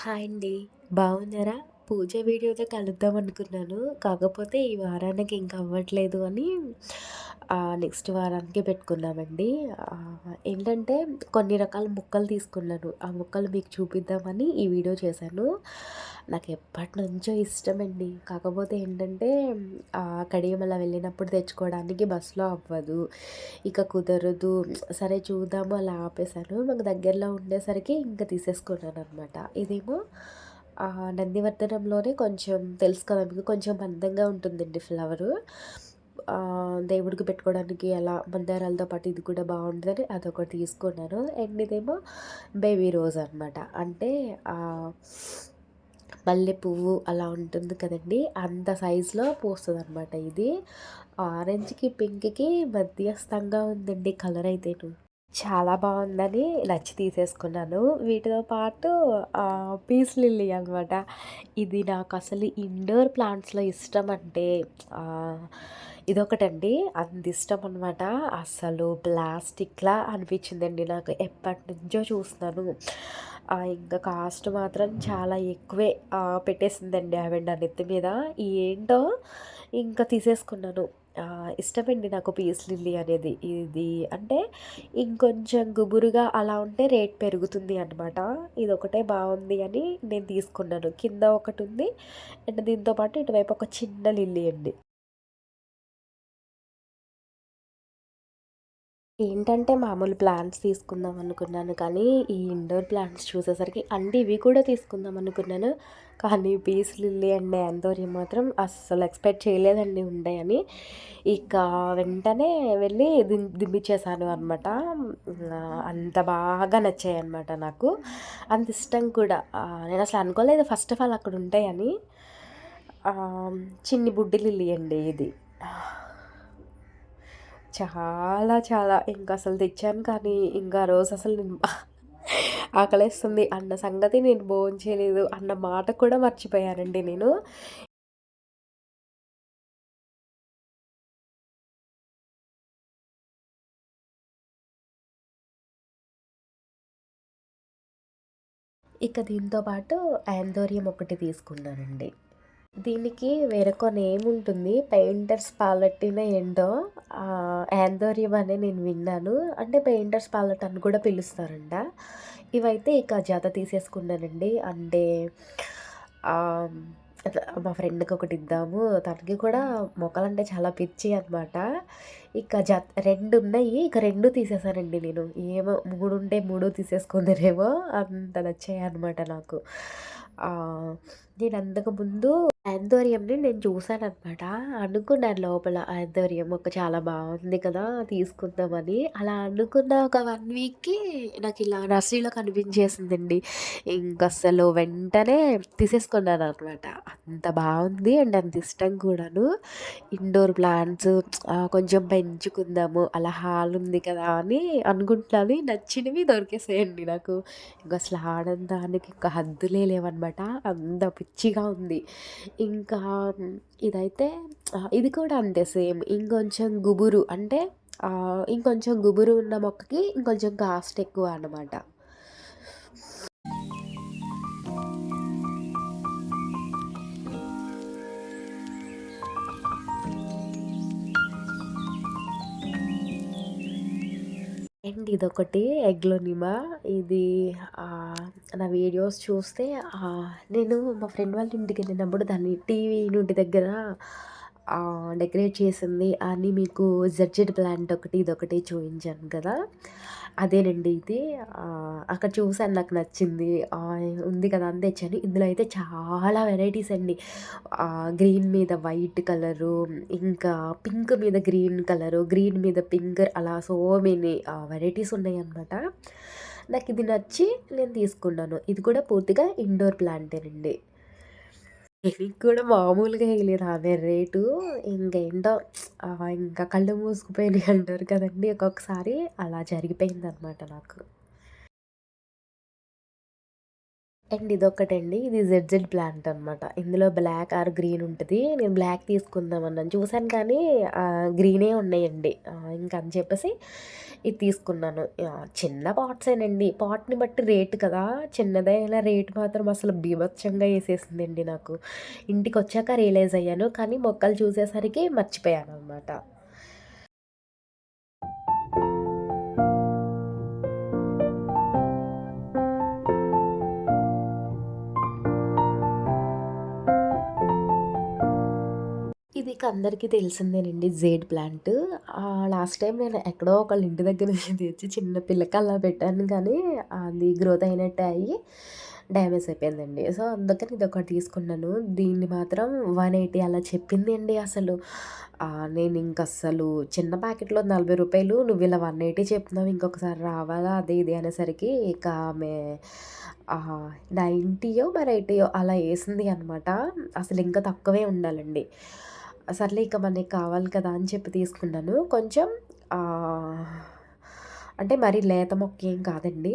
Hi అండి. బాగున్నారా? పూజ వీడియోతో కలుద్దాం అనుకున్నాను. కాకపోతే ఈ వారానికి ఇంకా అవ్వట్లేదు అని నెక్స్ట్ వారానికి పెట్టుకున్నామండి. ఏంటంటే కొన్ని రకాల ముక్కలు తీసుకున్నాను. ఆ ముక్కలు మీకు చూపిద్దామని ఈ వీడియో చేశాను. నాకు ఎప్పటినుంచో ఇష్టమండి. కాకపోతే ఏంటంటే కడియమల వెళ్ళినప్పుడు తెచ్చుకోవడానికి బస్సులో అవ్వదు. ఇక కుదరదు. సరే చూద్దాము అలా ఆపేసాను. మాకు దగ్గరలో ఉండేసరికి ఇంకా తీసేసుకున్నాను అనమాట ఇదేమో నందివర్ధనంలోనే కొంచెం తెలుసు కదా మీకు కొంచెం మందంగా ఉంటుందండి ఫ్లవరు. దేవుడికి పెట్టుకోవడానికి అలా మందారాలతో పాటు ఇది కూడా బాగుంటుందని అదొకటి తీసుకున్నాను. అండ్ ఇదేమో బేబీ రోజ్ అనమాట. అంటే మల్లె పువ్వు అలా ఉంటుంది కదండీ! అంత సైజులో పూస్తదనమాట ఇది. ఆరెంజ్‌కి, పింక్‌కి మధ్యస్థంగా ఉందండి కలర్ అయితేను. చాలా బాగుందని నచ్చి తీసేసుకున్నాను. వీటితో పాటు పీస్ లిల్లీ అనమాట. ఇది నాకు అసలు ఇండోర్ ప్లాంట్స్‌లో ఇష్టం అంటే ఇదొకటండి. అంత ఇష్టం అనమాట. అసలు ప్లాస్టిక్‌లా అనిపించిందండి నాకు. ఎప్పటినుంచో చూస్తున్నాను. ఇంకా కాస్ట్ మాత్రం చాలా ఎక్కువే పెట్టేసిందండి ఆవిడ నా నెత్తి మీద. ఏంటో ఇంకా తీసేసుకున్నాను. ఇష్టమండి నాకు పీస్ లిల్లీ అనేది. ఇది అంటే ఇంకొంచెం గుబురుగా అలా ఉంటే రేట్ పెరుగుతుంది అనమాట. ఒకటే బాగుంది అని నేను తీసుకున్నాను. కింద ఒకటి ఉంది అండ్ దీంతో పాటు ఇటువైపు ఒక చిన్న లిల్లీ అండి. ఏంటంటే మామూలు ప్లాంట్స్ తీసుకుందాం అనుకున్నాను కానీ, ఈ ఇండోర్ ప్లాంట్స్ చూసేసరికి అంటే ఇవి కూడా తీసుకుందాం అనుకున్నాను. కానీ పీస్ లిల్లీ అండ్ యాంథోరియం మాత్రం అస్సలు ఎక్స్‌పెక్ట్ చేయలేదండి ఉంటాయని. ఇక వెంటనే వెళ్ళి దిం దింపిచ్చేసాను అనమాట. అంత బాగా నచ్చాయి అనమాట నాకు. అంత ఇష్టం కూడా. నేను అసలు అనుకోలేదు ఫస్ట్ ఆఫ్ ఆల్ అక్కడ ఉంటాయని. చిన్ని బుడ్డి లిల్లీ అండి ఇది. చాలా చాలా ఇంకా అసలు తెచ్చాను కానీ, ఇంకా రోజు అసలు నేను ఆకలేస్తుంది అన్న సంగతి నేను భోంచేయలేదు అన్న మాట కూడా మర్చిపోయానండి నేను. ఇక దీంతో పాటు యాంథోరియం ఒకటి తీసుకున్నానండి. దీనికి వేరొక నేమ్ ఉంటుంది. పెయింటర్స్ ప్యాలెట్టిన ఏంటో ఆహ్, యాంథోరియం అనే నేను విన్నాను. అంటే పెయింటర్స్ పాలెట్ అని కూడా పిలుస్తారంట. ఇవైతే ఇక జత తీసేసుకున్నానండి. అంటే మా ఫ్రెండ్‌కి ఒకటి ఇద్దాము. తనకి కూడా మొక్కలంటే చాలా పిచ్చి అనమాట. ఇక జత రెండు ఉన్నాయి. ఇక రెండు తీసేసానండి నేను. ఏమో మూడు ఉంటే మూడు తీసేసుకుందరేమో అంత నచ్చాయన్నమాట నాకు. నేను అంతకుముందు ఆంథోరియంని నేను చూసాననమాట. అనుకున్నాను లోపల ఆంథోరియం ఒక చాలా బాగుంది కదా! తీసుకుందామని. అలా అనుకున్న ఒక వన్ వీక్‌కి నాకు ఇలా నర్సరీలో కనిపించేసిందండి. ఇంకసలు వెంటనే తీసేసుకున్నాను అనమాట అంత బాగుంది అండ్ అంత ఇష్టం కూడాను. ఇండోర్ ప్లాంట్స్ కొంచెం పెంచుకుందాము అలా హాల్ ఉంది కదా! అని అనుకుంటున్నాను. నచ్చినవి దొరికేసాయండి నాకు. ఇంకసలు ఆనందానికి ఇంకా హద్దులే లేవనమాట. అంత రిచ్గా ఉంది. ఇంకా ఇదైతే ఇది కూడా అంతే సేమ్. ఇంకొంచెం గుబురు అంటే ఇంకొంచెం గుబురు ఉన్న మొక్కకి ఇంకొంచెం కాస్ట్ ఎక్కువ అనమాట. అండ్ ఇదొకటి ఎగ్లోనిమా. ఇది నా వీడియోస్ చూస్తే నేను మా ఫ్రెండ్ వాళ్ళ ఇంటికి వెళ్ళినప్పుడు దాన్ని టీవీ నుండి దగ్గర డెకరేట్ చేసింది అని మీకు జడ్జెడ్ ప్లాంట్ ఒకటి, ఇదొకటి చూపించాను కదా! అదేనండి ఇది. అక్కడ చూసాను నాకు నచ్చింది. ఉంది కదా అని తెచ్చాను. ఇందులో అయితే చాలా వెరైటీస్ అండి. గ్రీన్ మీద వైట్ కలరు, ఇంకా పింక్ మీద గ్రీన్ కలరు, గ్రీన్ మీద పింక్ అలా సో మెనీ వెరైటీస్ ఉన్నాయి అన్నమాట నాకు ఇది నచ్చి నేను తీసుకున్నాను. ఇది కూడా పూర్తిగా ఇండోర్ ప్లాంటేనండి. ఎలికి కూడా మామూలుగా వేయలేదు ఆమె రేటు. ఇంకేంటో ఇంకా కళ్ళు మూసుకుపోయినాయి అంటారు కదండీ! ఒక్కొక్కసారి అలా జరిగిపోయిందనమాట నాకు. అండ్ ఇదొకటండి. ఇది జెడ్‌జెడ్ ప్లాంట్ అనమాట. ఇందులో బ్లాక్ ఆర్ గ్రీన్ ఉంటుంది నేను బ్లాక్ తీసుకుందామన్నాను చూశాను చూసాను కానీ గ్రీనే ఉన్నాయండి. ఇంకా ఇంక అని చెప్పేసి ఇది తీసుకున్నాను. చిన్న పాట్సేనండి. పాట్‌ని బట్టి రేట్ కదా! చిన్నదైనా రేట్ మాత్రం అసలు బీభత్సంగా వేసేసిందండి నాకు. ఇంటికి వచ్చాక రియలైజ్ అయ్యాను. కానీ మొక్కలు చూసేసరికి మర్చిపోయాను అనమాట ఇది ఇక అందరికీ తెలిసిందేనండి జేడ్ ప్లాంట్. లాస్ట్ టైం నేను ఎక్కడో ఒకళ్ళ ఇంటి దగ్గర నుంచి తెచ్చి చిన్న పిల్లకి అలా పెట్టాను కానీ అది గ్రోత్ అయినట్టే అయ్యి డ్యామేజ్ అయిపోయిందండి. సో, అందుకని ఇది ఒకటి తీసుకున్నాను. దీన్ని మాత్రం 180 అలా చెప్పింది అండి అసలు. నేను ఇంక అస్సలు చిన్న ప్యాకెట్‌లో నలభై రూపాయలు నువ్వు ఇలా 180 చెప్తున్నావు ఇంకొకసారి రావాలా అది ఇది అనేసరికి ఇక ఆమె నైంటీయో మరి 80యో అలా వేసింది అనమాట. అసలు ఇంకా తక్కువే ఉండాలండి. సర్లే ఇక మనకి కావాలి కదా అని చెప్పి తీసుకున్నాను. కొంచెం అంటే మరి లేత మొక్క ఏం కాదండి.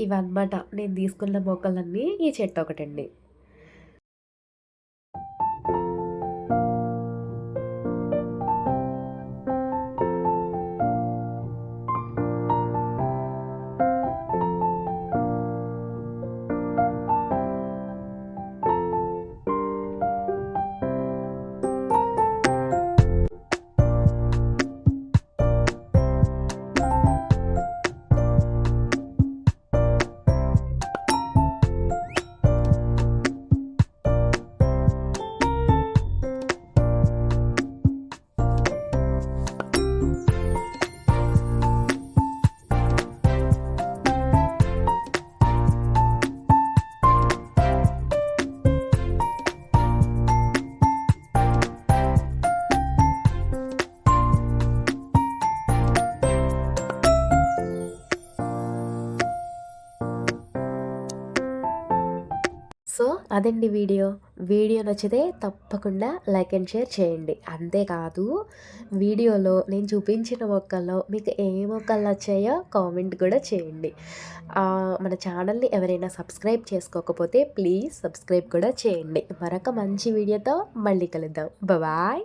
ఇవన్నమాట నేను తీసుకున్న మొక్కలన్నీ. ఈ చెట్టు ఒకటండి. సో, అదండి వీడియో. వీడియో నచ్చితే తప్పకుండా లైక్ అండ్ షేర్ చేయండి. అంతేకాదు వీడియోలో నేను చూపించిన మొక్కల్లో మీకు ఏ మొక్కలు నచ్చాయో కామెంట్ కూడా చేయండి. మన ఛానల్‌ని ఎవరైనా సబ్స్క్రైబ్ చేసుకోకపోతే ప్లీజ్ సబ్స్క్రైబ్ కూడా చేయండి. మరొక మంచి వీడియోతో మళ్ళీ కలుద్దాం. బాయ్.